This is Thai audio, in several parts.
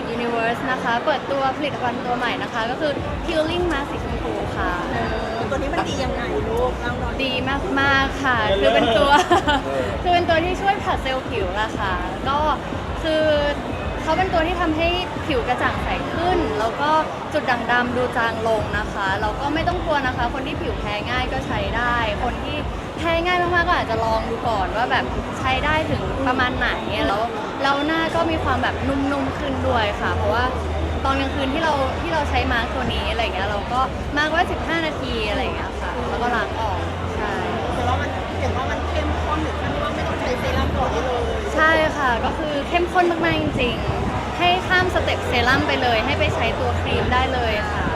Cosmetic Universe นะคะ เปิดตัวผลิตภัณฑ์ตัวใหม่นะคะ ก็คือ Healing Mask สีชมพูค่ะ ตัวนี้มันดียังไงลูกเล่าหน่อยดีมาก ๆ ค่ะ คือเป็นตัว คือเป็นตัวที่ช่วยผัดเซลล์ผิวอะค่ะ ก็คือเขาเป็นตัวที่ทำให้ผิวกระจ่างใสขึ้น แล้วก็จุดด่างดำดูจางลงนะคะ เราก็ไม่ต้องกลัวนะคะ คนที่ผิวแพ้ง่ายก็ใช้ได้ คนที่ แพ้ง่ายมากๆก็อาจจะลองดูก่อนว่าแบบใช้ได้ถึงประมาณไหนแล้วแล้วหน้าก็มีความแบบนุ่มๆขึ้นด้วยค่ะ เพราะว่าตอนกลางคืนที่เราที่เราใช้มาร์กตัวนี้อะไรเงี้ยเราก็มาร์กไว้ 15 นาทีอะไรเงี้ยค่ะแล้วก็ล้างออกใช่แต่ว่ามันเห็นว่ามันเข้มข้นถึงขั้นที่ว่าไม่ต้องใช้เซรั่มก่อนได้เลยใช่ค่ะก็คือเข้มข้นมากๆจริงๆ ให้ข้ามสเต็ปเซรั่มไปเลย ให้ไปใช้ตัวครีมได้เลยค่ะ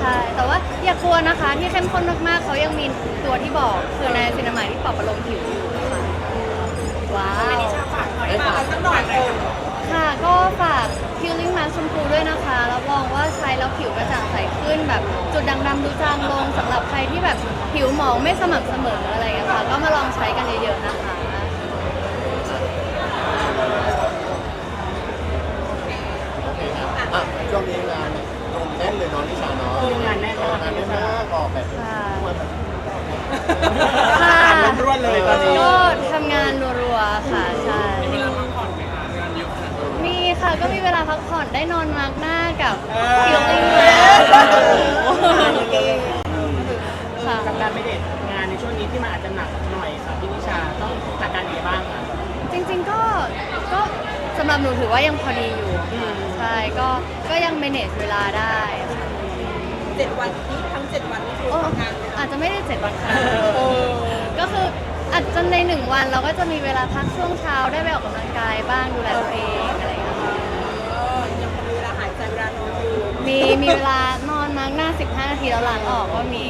ใช่ แต่ว่าอย่ากลัวนะคะที่เข้มข้นมากๆเขายังมีตัวที่บอกคือในซินามายที่ปรับประโลมผิวอยู่ค่ะว้าวฝากกันสักหน่อยค่ะก็ฝาก Healing Mask ชมพูด้วยนะคะ รับรองว่าใช้แล้วผิวกระจ่างใสขึ้นแบบจุดด่างดำดูจางลงสำหรับใครที่แบบผิวหมองไม่สม่ำเสมออะไรอย่างเงี้ยค่ะ ก็มาลองใช้กันเยอะๆนะคะ อะช่วงนี้งาน ค่ะทั่วค่ะรวดเลยตอนนี้ก็ทำงานรัวๆค่ะใช่มีเวลาพักผ่อนไหมคะงานเยอะขนาดมีค่ะก็มีเวลาพักผ่อนได้นอนมาร์กหน้ากับคิวลิงค่ะ กับการไม่เด็ดงานในช่วงนี้ที่มันอาจจะหนักหน่อยค่ะพี่นิชาต้องจัดการยังไงบ้างคะจริงๆก็ก็สำหรับหนูถือว่ายังพอดีอยู่ค่ะใช่ก็ก็ยัง manage เวลาได้ค่ะ เจ็ดวันนี้ทั้งเจ็ดวันนี่คือโอ้ทำงานเลยนะอาจจะไม่ได้เจ็ดวันค่ะเออก็คืออาจจะในหนึ่งวันเราก็จะมีเวลาพักช่วงเช้าได้ไปออกกำลังกายบ้างดูแลตัวเองอะไรอย่างเงี้ยค่ะเออยังมีเวลาหายใจเวลานอนอยู่มีมีเวลานอนมาร์กหน้า 15 นาทีแล้วล้างออกก็มี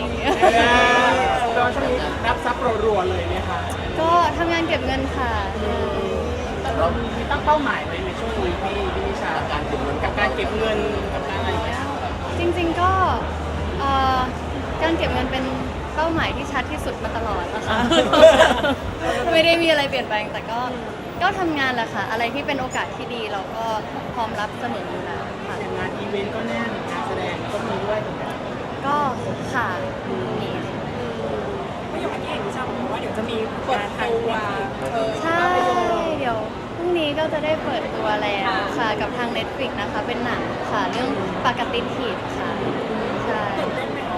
ตอนช่วงนี้รับซับรัวๆเลยไหมคะก็ทำงานเก็บเงินค่ะมีตั้งเป้าหมายไว้ในช่วงนี้พี่พี่นิชาการเก็บเงินกับการเก็บเงิน การเก็บเงินเป็นเป้าหมายที่ชัดที่สุดมาตลอดนะคะ ไม่ได้มีอะไรเปลี่ยนแปลงแต่ก็ก็ทำงานแหละค่ะ อะไรที่เป็นโอกาสที่ดีเราก็พร้อมรับเสมออยู่แล้วค่ะ อย่างงานอีเวนต์ก็แน่นงานแสดงก็มีด้วยถูกไหมก็ค่ะมีก็อย่างวันนี้เองชอบบอกว่าเดี๋ยวจะมีเปิดตัวเออใช่ เดี๋ยวพรุ่งนี้ก็จะได้เปิดตัวแล้วค่ะ กับทาง Netflix นะคะ เป็นหนังค่ะ เรื่องปากติถีบค่ะ ใช่ ตื่นเต้น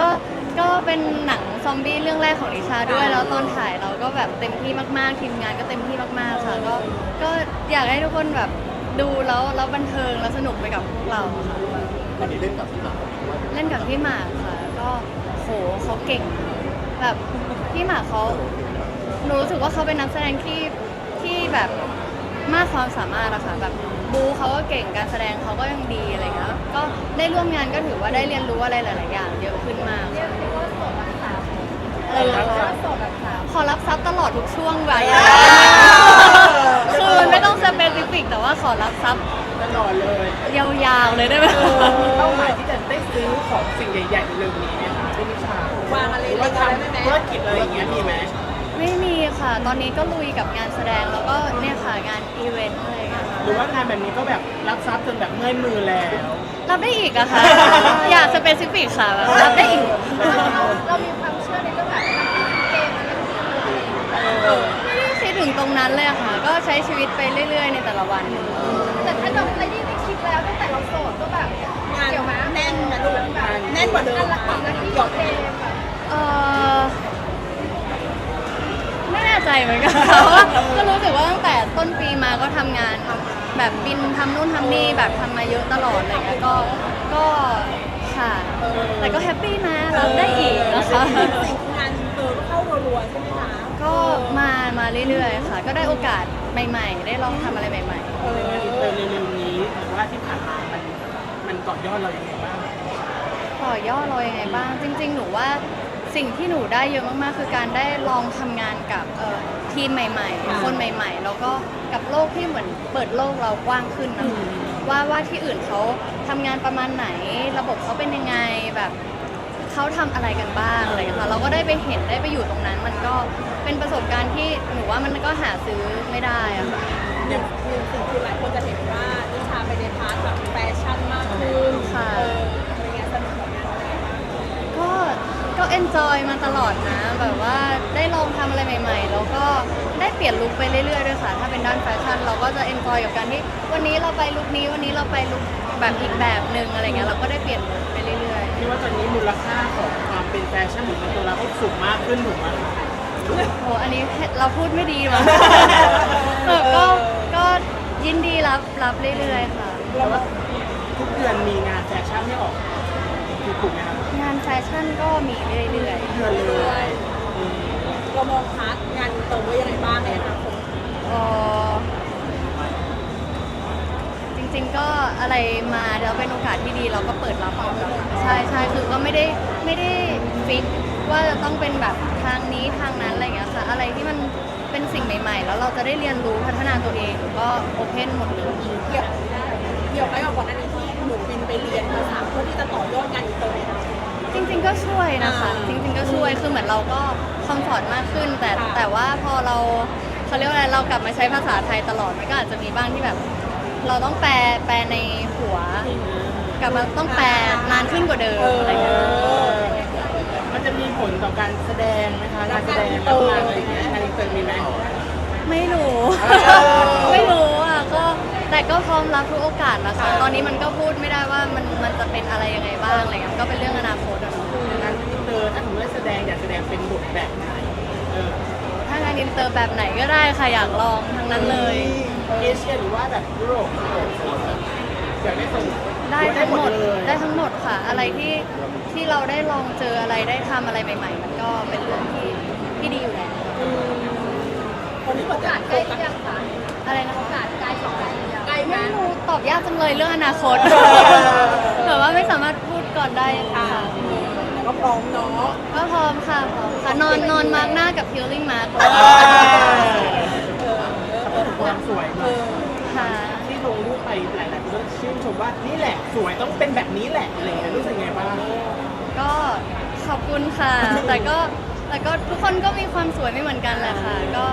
ก็ก็เป็นหนังซอมบี้เรื่องแรกของลิชาด้วย แล้วตอนถ่ายเราก็แบบเต็มที่มากๆ ทีมงานก็เต็มที่มากๆค่ะก็ก็อยากให้ทุกคนแบบดูแล้วแล้วบันเทิงแล้วสนุกไปกับพวกเราค่ะวันนี้เล่นกับพี่หมากด้วยเล่นกับพี่หมากค่ะ ก็โหเขาเก่ง แบบพี่หมากเขาหนูรู้สึกว่าเขาเป็นนักแสดงที่ที่แบบ มากความสามารถอะค่ะแบบบูเขาก็เก่งการแสดงเขาก็ยังดีอะไรเงี้ยก็ได้ร่วมงานก็ถือว่าได้เรียนรู้อะไรหลายๆอย่างเยอะขึ้นมากเรียกว่าโสดแบบสาวอะไรนะคะโสดแบบสาวขอรับทรัพย์ตลอดทุกช่วงวัยคือมันไม่ต้องสเปซิฟิกแต่ว่าขอรับทรัพย์ตลอดเลยยาวๆเลยได้ไหมมีเป้าหมายที่จะได้ซื้อของสิ่งใหญ่ๆเรื่องนี้ไหมคะพี่นิชาวางอะไรหรือเล็ว่ากๆได้ไหมทำธุรกิจอะไรอย่างเงี้ยมีไหมไม่มี ค่ะ ตอนนี้ก็ลุยกับงานแสดงแล้วก็เนี่ยค่ะงานอีเวนต์อะไรอย่างเงี้ยหรือว่างานแบบนี้ก็แบบรับทรัพย์จนแบบเมื่อยมือแล้ว รับได้อีกอะค่ะ อยากสเปซิฟิกค่ะแบบรับได้อีก เรามีความเชื่อในเรื่องแบบเกมอะไรอย่างเงี้ยไม่ได้คิดถึงตรงนั้นเลยอะค่ะ ก็ใช้ชีวิตไปเรื่อย ๆ ในแต่ละวัน แต่ถ้าเราอะไรที่ไม่คิดแล้วตั้งแต่เราโสดก็แบบงานแน่นนะลูกแบบแน่นกว่าเดิมอะแล้วที่ยอดเกมแบบ เออไม่แน่ ใจเหมือนกันค่ะเพราะว่าก็รู้สึกว่าตั้งแต่ต้นปีมาก็ทำงานแบบบินทำนู่นทำนี่แบบทำมาเยอะตลอดอะไรเงี้ยก็ก็ค่ะ แต่ก็แฮปปี้นะรับได้อีกนะคะ สิ่งงานเออเข้ารัวๆใช่ไหมคะก็มามาเรื่อยๆค่ะ ก็ได้โอกาสใหม่ ๆ ได้ลองทำอะไรใหม่เอองานอินเตอร์เร็วๆนี้หรือว่าที่ผ่านมามันมันต่อยอดเราอย่างไรบ้างๆต่อยอดเรายังไงบ้างจริง ๆ หนูว่า สิ่งที่หนูได้เยอะมากๆ คือการได้ลองทำงานกับทีมใหม่ๆ คนใหม่ๆ แล้วก็กับโลกที่เหมือนเปิดโลกเรากว้างขึ้นนะว่าว่าที่อื่นเขาทำงานประมาณไหน ระบบเขาเป็นยังไงแบบเขาทำอะไรกันบ้างอะไรค่ะเราก็ได้ไปเห็นได้ไปอยู่ตรงนั้น มันก็เป็นประสบการณ์ที่หนูว่ามันก็หาซื้อไม่ได้อะค่ะ อย่างคือหลายคนจะเห็นว่านิชาไปในพาร์ทแบบแฟชั่นมากขึ้นค่ะ ตลอดนะ แบบว่าได้ลองทำอะไรใหม่ ๆ แล้วก็ได้เปลี่ยนลุคไปเรื่อยๆด้วยค่ะ ถ้าเป็นด้านแฟชั่นเราก็จะ enjoy กับการที่วันนี้เราไปลุคนี้วันนี้เราไปลุคแบบอีกแบบหนึ่งอะไรเงี้ยเราก็ได้เปลี่ยนลุคไปเรื่อยๆ พี่ว่าตอนนี้มูลค่าของความเป็นแฟชั่นของตัวเราก็สูงมากขึ้นถูกไหมโอ้อันนี้เราพูดไม่ดีมั้งเออก็ ก็ยินดีรับรับเรื่อยๆค่ะแต่ว่าทุกเดือนมีงานแฟชั่นให้ออก ถูกถูกไหมครับงานแฟชั่นก็มีเรื่อยเดือนเลยอืมเรามองพาร์ทงานเติมไว้ยังไงบ้างในอนาคตๆเอ่อจริงๆก็อะไรมาแล้วเป็นโอกาสที่ดีเราก็เปิดรับหมดแล้วค่ะใช่ใช่คือก็ไม่ได้ไม่ได้ฟิกว่าจะต้องเป็นแบบทางนี้ทางนั้นอะไรอย่างเงี้ยค่ะ อะไรที่มันเป็นสิ่งใหม่ ๆ แล้วเราจะได้เรียนรู้พัฒนาตัวเองก็โอเพนหมดเลย เกี่ยวเกี่ยวกับก่อนหน้านี้ที่หนูบิน ไปเรียนภาษาเพื่อที่จะต่อยอดงานอินเตอร์ในอนาคตจริงๆก็ช่วยนะคะ อ่าจริงๆก็ช่วยคือเหมือนเราก็คอมฟอร์ตมากขึ้น แต่ค่ะ แต่ว่าพอเราเขาเรียกว่าอะไรเรากลับมาใช้ภาษาไทยตลอดมันก็อาจจะมีบ้างที่แบบ เราต้องแปลแปลในหัว กลับมาต้องแปลนานขึ้นกว่าเดิมอะไรอย่างเงี้ยมันจะมีผลต่อการแสดงไหมคะการแสดงรับงานอะไรอย่างเงี้ยงานอินเตอร์มีไหม ไม่รู้ เออ ไม่รู้อะก็ แต่ก็พร้อมรับทุกโอกาสนะคะ ตอนนี้มันก็พูดไม่ได้ว่ามันมันจะเป็นอะไรยังไงบ้างอะไรเงี้ยก็เป็นเรื่องอนาคตอะเนาะงานอินเตอร์ถ้าสมมติว่าแสดงอยากแสดงเป็นบทแบบไหนเออถ้างานอินเตอร์แบบไหนก็ได้ค่ะอยากลองทั้งนั้นเลย เอเชียหรือว่าแบบยุโรปอยากได้ส่งได้ทั้งหมดเลยได้ทั้งหมดค่ะ อะไรที่ที่เราได้ลองเจออะไรได้ทำอะไรใหม่ ๆ มันก็เป็นเรื่องที่ที่ดีอยู่แล้วคนที่ประกาศใกล้ยังคะอะไรนะคะประกาศใกล้ของใกล้ยังใกล้ ไหมไม่รู้ตอบยากจังเลยเรื่องอนาคตแบบว่าไม่สามารถพูดก่อนได้ค่ะแต่ก็พร้อมเนาะก็พร้อมค่ะพร้อมค่ะนอนนอนมาร์กหน้ากับ healing mark เออถ้าพูดถึงความสวยเออค่ะที่ลงรูปไปหลายๆคนก็ชื่นชมว่านี่แหละสวยต้องเป็นแบบนี้แหละอะไรอย่างเงี้ยรู้สึกไงบ้างก็ขอบคุณค่ะ แต่ก็แต่ก็ทุกคนก็มีความสวยไม่เหมือนกันแหละค่ะ ก็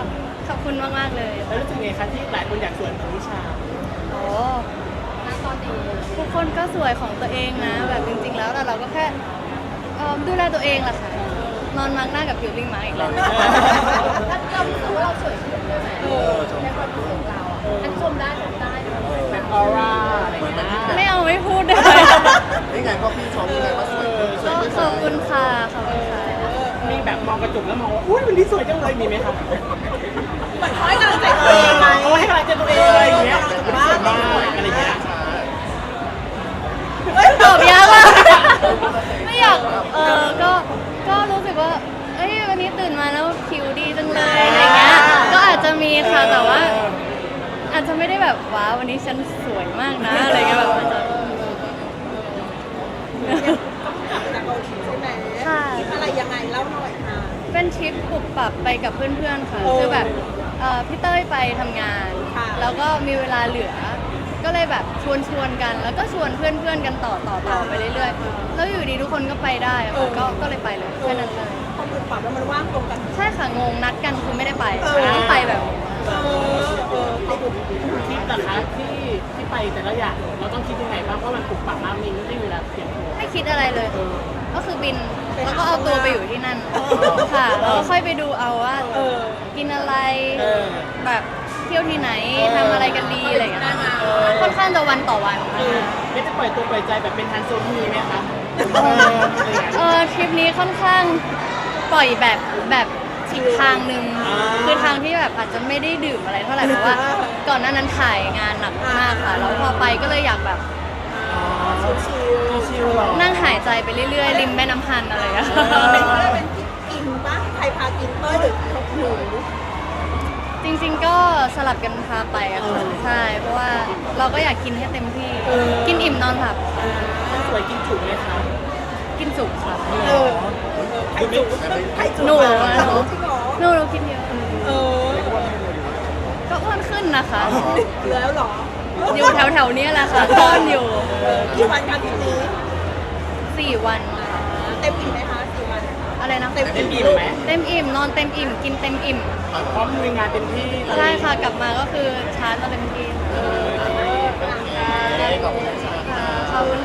ขอบคุณมาก ๆ เลย แล้วรู้สึกไงคะที่หลายคนอยากสวยเหมือนนิชาโอ้ ทุกคนก็สวยของตัวเองนะ แบบจริง ๆ แล้วแต่เราก็แค่เอิ่มดูแลตัวเองแหละค่ะ นอนมังหน้ากับผิวลิงมาอีกแล้วถ้าเรารู้สึกว่าเราสวยขึ้นด้วยไหมเออในความรู้สึกเราอะอันชมได้ชมได้เนอะแบบออร่าอะไรอย่างเงี้ยไม่เอาไม่พูดได้นี่ไงพ่อพี่ชมยังไงว่าสวยขึ้นสวยก็ขึ้นขอบคุณค่ะขอบคุณค่ะมีแบบมองกระจกแล้วมองว่า อุ้ยวันนี้สวยจังเลยมีไหมครับ เหมือนเขาให้กำลังใจตัวเองไหม เขาให้กำลังใจตัวเองอะไรอย่างเงี้ยสวยมาอะไรอย่างเงี้ยตอบยากอะไม่อยาก เออก็ ก็รู้สึกว่า เอ้ย วันนี้ตื่นมาแล้วผิวดีจังเลยอะไรเงี้ย ก็อาจจะมีค่ะ แต่ว่า อาจจะไม่ได้แบบว้าววันนี้ฉันสวยมากนะ อะไรเงี้ยแบบอาจจะจากเกาหลีใช่ไหมค่ะ อะไรยังไงเล่าหน่อยค่ะ เป็นทริปปรับไปกับเพื่อนๆค่ะ คือแบบเอ่อพี่เต้ยไปทำงาน แล้วก็มีเวลาเหลือ ก็เลยแบบชวนชวนๆกัน แล้วก็ชวนเพื่อนๆกันต่อต่อต่อไปเรื่อยๆ แล้วอยู่ดีทุกคนก็ไปได้อะค่ะก็ก็เลยไปเลยแค่นั้นเลย พอปรับปรับแล้วมันว่างตรงกัน ใช่ค่ะงงนัดกันคือไม่ได้ไปเออต้องไปแบบนี้เออเออไอ้บุญคิดนะคะที่ที่ไปแต่ละอย่างเราต้องคิดยังไงบ้างเพราะมันปรับปรับมากมีไม่ได้เวลาเปลี่ยนตัวไม่คิดอะไรเลย ก็คือบินแล้วก็เอาตัวไปอยู่ที่นั่นค่ะแล้วก็ค่อยไปดูเอาว่าเออกินอะไรเออแบบเที่ยวที่ไหนทำอะไรกันดีอะไรอย่างเงี้ยค่อนข้างจะวันต่อวันนะเออคะไม่ได้ปล่อยตัวปล่อยใจแบบเป็นทันโซมีไหมคะเอออะไรอย่างเงี้ย เออทริปนี้ค่อนข้างปล่อยแบบแบบอีกทางหนึ่งอ่าคือทางที่แบบอาจจะไม่ได้ดื่มอะไรเท่าไหร่เพราะว่า ก่อนหน้านั้นถ่ายงานหนักมากค่ะแล้วพอไปก็เลยอยากแบบชิวชิวๆหรอ นั่งหายใจไปเรื่อยๆริมแม่น้ำพันอะไรอย่างเงี้ยๆเป็นเขาเรียกเป็นที่กินปะใครพากินเต้ยหรือหนู จริงๆ ก็สลับกันพาไปอะค่ะใช่ เพราะว่าเราก็อยากกินให้เต็มที่กินอิ่มนอนหลับคนสวยกินจุไหมคะกินจุกค่ะ เออใครจุกใครจุกหนูมาอะหนูจริงเหรอหนูเรากินเยอะ เออก็อ้วนขึ้นนะคะ แล้วเหรออยู่แถวๆเนี้ยแหละค่ะต้อนอยู่เออกี่วันคะทีนี้สี่วันค่ะเต็มอิ่มไหมคะสี่วัน อะไรนะเต็มเต็มอิ่มไหมเต็มอิ่มนอนเต็มอิ่มกินเต็มอิ่มพร้อมลุยงานเต็มที่เลยใช่ค่ะกลับมาก็คือชาร์จมาเต็มที่เออขอบคุณค่ะ